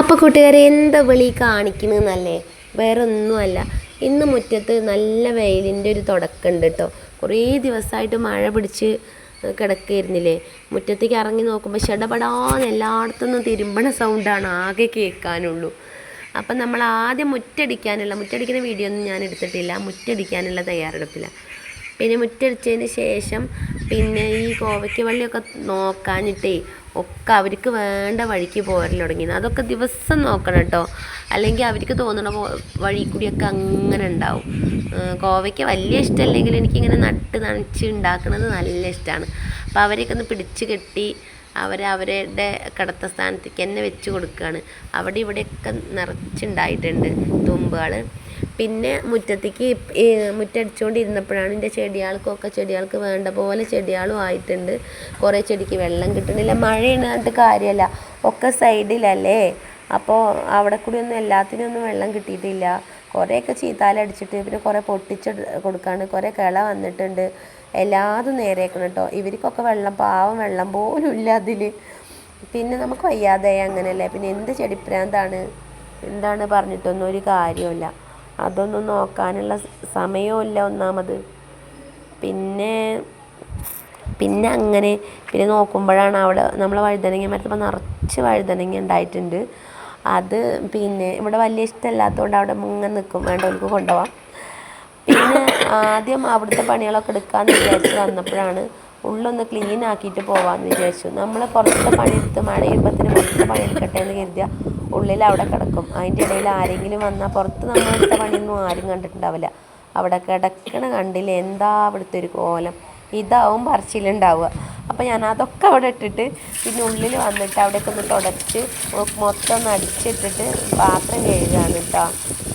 അപ്പോൾ കൂട്ടുകാരെ എന്താ വിളി കാണിക്കുന്നതെന്നല്ലേ? വേറെ ഒന്നുമല്ല ഇന്ന് മുറ്റത്ത് നല്ല വെയിലിന്റെ ഒരു തുടക്കമുണ്ട് കേട്ടോ. കുറേ ദിവസമായിട്ട് മഴ പിടിച്ച് കിടക്കായിരുന്നില്ലേ മുറ്റത്തേക്ക് ഇറങ്ങി നോക്കുമ്പോൾ ഷടപടാന്ന് എല്ലായിടത്തുനിന്നും തിരുമ്പണ സൗണ്ടാണ് ആകെ കേൾക്കാനുള്ളൂ. അപ്പം നമ്മൾ ആദ്യം മുറ്റടിക്കാനുള്ള മുറ്റടിക്കുന്ന വീഡിയോ ഒന്നും ഞാൻ എടുത്തിട്ടില്ല. മുറ്റടിക്കാനുള്ള തയ്യാറെടുപ്പില്ല പിന്നെ മുറ്റടിച്ചതിന് ശേഷം പിന്നെ ഈ കോവയ്ക്ക വള്ളിയൊക്കെ നോക്കാനിട്ടേ ഒക്കെ അവർക്ക് വേണ്ട വഴിക്ക് പോരൽ തുടങ്ങി അതൊക്കെ ദിവസം നോക്കണം കേട്ടോ. അല്ലെങ്കിൽ അവർക്ക് തോന്നണ വഴി കൂടിയൊക്കെ അങ്ങനെ ഉണ്ടാവും. കോവയ്ക്ക വലിയ ഇഷ്ടമല്ലെങ്കിൽ എനിക്കിങ്ങനെ നട്ട് നനച്ച് ഉണ്ടാക്കുന്നത് നല്ല ഇഷ്ടമാണ് അപ്പോൾ അവരെയൊക്കെ ഒന്ന് പിടിച്ച് കെട്ടി അവരെ അവരുടെ കിടത്ത സ്ഥാനത്തേക്ക് തന്നെ വെച്ച് കൊടുക്കുകയാണ് അവിടെ ഇവിടെയൊക്കെ നിറച്ചുണ്ടായിട്ടുണ്ട് തുമ്പുകൾ പിന്നെ മുറ്റത്തേക്ക് മുറ്റടിച്ചുകൊണ്ടിരുന്നപ്പോഴാണ് എന്റെ ചെടികൾക്കൊക്കെ ചെടികൾക്ക് വേണ്ട പോലെ ചെടികളും ആയിട്ടുണ്ട്. കുറേ ചെടിക്ക് വെള്ളം കിട്ടണില്ല മഴയുണ്ടായിട്ട് കാര്യമല്ല ഒക്കെ സൈഡിലല്ലേ? അപ്പോൾ അവിടെ കൂടി ഒന്നും എല്ലാത്തിനും ഒന്നും വെള്ളം കിട്ടിയിട്ടില്ല. കുറേയൊക്കെ ചീത്താലടിച്ചിട്ട് പിന്നെ കുറേ പൊട്ടിച്ച് കൊടുക്കാണ് കുറേ കിള വന്നിട്ടുണ്ട്. എല്ലാതും നേരേക്കണം കേട്ടോ. ഇവർക്കൊക്കെ വെള്ളം പാവം വെള്ളം പോലും ഇല്ല അതിൽ പിന്നെ നമുക്ക് വയ്യാതെ അങ്ങനെയല്ലേ? പിന്നെ എന്ത് ചെടിപ്രാന്താണ് എന്താണ് പറഞ്ഞിട്ടൊന്നും ഒരു കാര്യമില്ല അതൊന്നും നോക്കാനുള്ള സമയവുമില്ല ഒന്നാമത്. പിന്നെ പിന്നെ അങ്ങനെ പിന്നെ നോക്കുമ്പോഴാണ് അവിടെ നമ്മളെ വഴുതനങ്ങ മരത്തപ്പോൾ നിറച്ച് വഴുതനങ്ങ ഉണ്ടായിട്ടുണ്ട്. അത് പിന്നെ ഇവിടെ വലിയ ഇഷ്ടമല്ലാത്തതുകൊണ്ട് അവിടെ മുങ്ങ നിൽക്കും വേണ്ടവർക്ക് കൊണ്ടുപോകാം പിന്നെ ആദ്യം അവിടുത്തെ പണികളൊക്കെ എടുക്കാമെന്ന് വിചാരിച്ച് വന്നപ്പോഴാണ് ഉള്ളൊന്ന് ക്ലീൻ ആക്കിയിട്ട് പോവാമെന്ന് വിചാരിച്ചു. നമ്മൾ പുറത്തെ പണിയെടുത്ത് മഴ പുറത്തെ പണിയെടുക്കട്ടെ എന്ന് കരുതിയാൽ ഉള്ളിൽ അവിടെ കിടക്കും. അതിന്റെ ഇടയിൽ ആരെങ്കിലും വന്നാൽ പുറത്ത് നമ്മളെടുത്ത പണിയൊന്നും ആരും കണ്ടിട്ടുണ്ടാവില്ല. അവിടെ കിടക്കണ കണ്ടില്ല? എന്താ അവിടുത്തെ ഒരു കോലം? ഇതാവും പറിച്ചിലുണ്ടാവുക. അപ്പോൾ ഞാൻ അതൊക്കെ അവിടെ ഇട്ടിട്ട് പിന്നെ ഉള്ളിൽ വന്നിട്ട് അവിടെയൊക്കെ ഒന്ന് തുടച്ച് മൊത്തം ഒന്ന് അടിച്ചിട്ടിട്ട് പാത്രം കഴുകുകയാണ് കേട്ടോ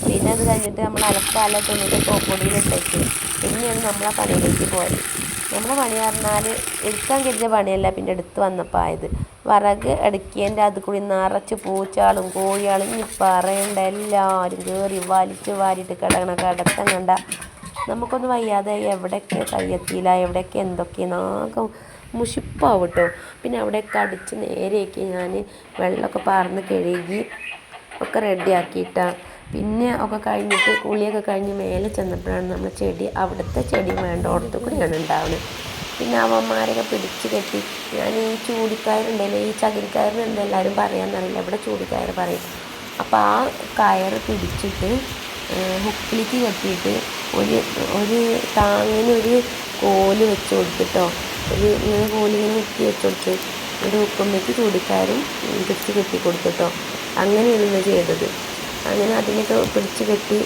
പിന്നെ അത് കഴിഞ്ഞിട്ട് നമ്മൾ അലക്കാല തുണിയുടെ പൊടിയിലിട്ടേക്ക്. പിന്നെയാണ് നമ്മളെ പണിയിലേക്ക് പോയത്. നമ്മുടെ പണി പറഞ്ഞാൽ എടുക്കാൻ കരുതിയ പണിയല്ല പിന്നെ എടുത്ത് വന്നപ്പോൾ ആയത്. വിറക് അടുക്കിയതിന്റെ അത് കൂടി നിറച്ച് പൂച്ചാളും കോഴിയാളും ഇനി പറയണ്ട എല്ലാവരും കയറി വലിച്ച് വാരിയിട്ട് കിടക്കണ കിടത്തം കണ്ട. നമുക്കൊന്നും വയ്യാതെ എവിടെയൊക്കെ കയ്യെത്തിയില്ല എവിടെയൊക്കെ എന്തൊക്കെയാകെ മുഷിപ്പാവും കേട്ടോ പിന്നെ അവിടെയൊക്കെ അടിച്ച് നേരെയൊക്കെ ഞാൻ വെള്ളമൊക്കെ പാർന്ന് കഴുകി ഒക്കെ റെഡിയാക്കിയിട്ടാണ് പിന്നെ ഒക്കെ കഴിഞ്ഞിട്ട് കുളിയൊക്കെ കഴിഞ്ഞ് മേലെ ചെന്നപ്പോഴാണ് നമ്മൾ ചെടി അവിടുത്തെ ചെടി വേണ്ട ഓടത്തു കൂടിയാണ് ഉണ്ടാവുന്നത്. പിന്നെ അവന്മാരൊക്കെ പിടിച്ച് കെട്ടി. ഞാൻ ഈ ചൂടിക്കയറുണ്ടല്ലോ ഈ ചകിരിക്കയറിന് എല്ലാവരും പറയാമെന്നറിയില്ല ഇവിടെ ചൂടിക്കയർ പറയും. അപ്പോൾ ആ കയർ പിടിച്ചിട്ട് ഹുക്കിലേക്ക് കെട്ടിയിട്ട് ഒരു ഒരു താങ്ങിന് ഒരു കോൽ വെച്ച് കൊടുത്തിട്ടോ. ഒരു ഇങ്ങനെ കോലിങ്ങനെ മുക്കി വെച്ച് കൊടുത്ത് ഒരു ഹുക്കുമ്മയ്ക്ക് ചൂടിക്കാരും പിടിച്ച് കെട്ടി കൊടുത്തിട്ടോ. അങ്ങനെയാണ് ഇന്ന് ചെയ്തത്. അങ്ങനെ അതിനൊക്കെ പിടിച്ച് കെട്ടി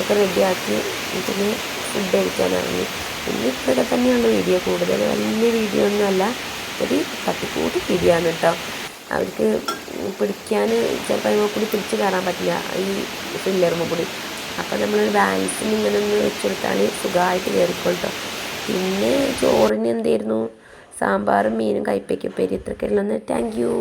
ഒക്കെ റെഡിയാക്കി ഇതിന് ഫുഡ് കഴിക്കാൻ ഇറങ്ങി. പിന്നെ ഇപ്പോഴത്തെ തന്നെയാണ് വീഡിയോ കൂടുതൽ. വലിയ വീഡിയോ ഒന്നുമല്ല ഒരു തട്ടിക്കൂട്ടി വീഡിയോ ആണ് കേട്ടോ. അവർക്ക് പിടിക്കാൻ ചിലപ്പോൾ അതിമ കൂടി പിടിച്ച് കയറാൻ പറ്റില്ല ഈ ഫില്ലറുമ കൂടി. അപ്പോൾ നമ്മൾ ബാലൻസിന് ഇങ്ങനെ ഒന്ന് വെച്ച് കൊടുത്താൽ സുഖമായിട്ട് കയറിക്കൊള്ളട്ടോ പിന്നെ ചോറിന് എന്തായിരുന്നു സാമ്പാറും മീനും കയ്പ്പയ്ക്കും പേര് ഉള്ളൂ. Thank you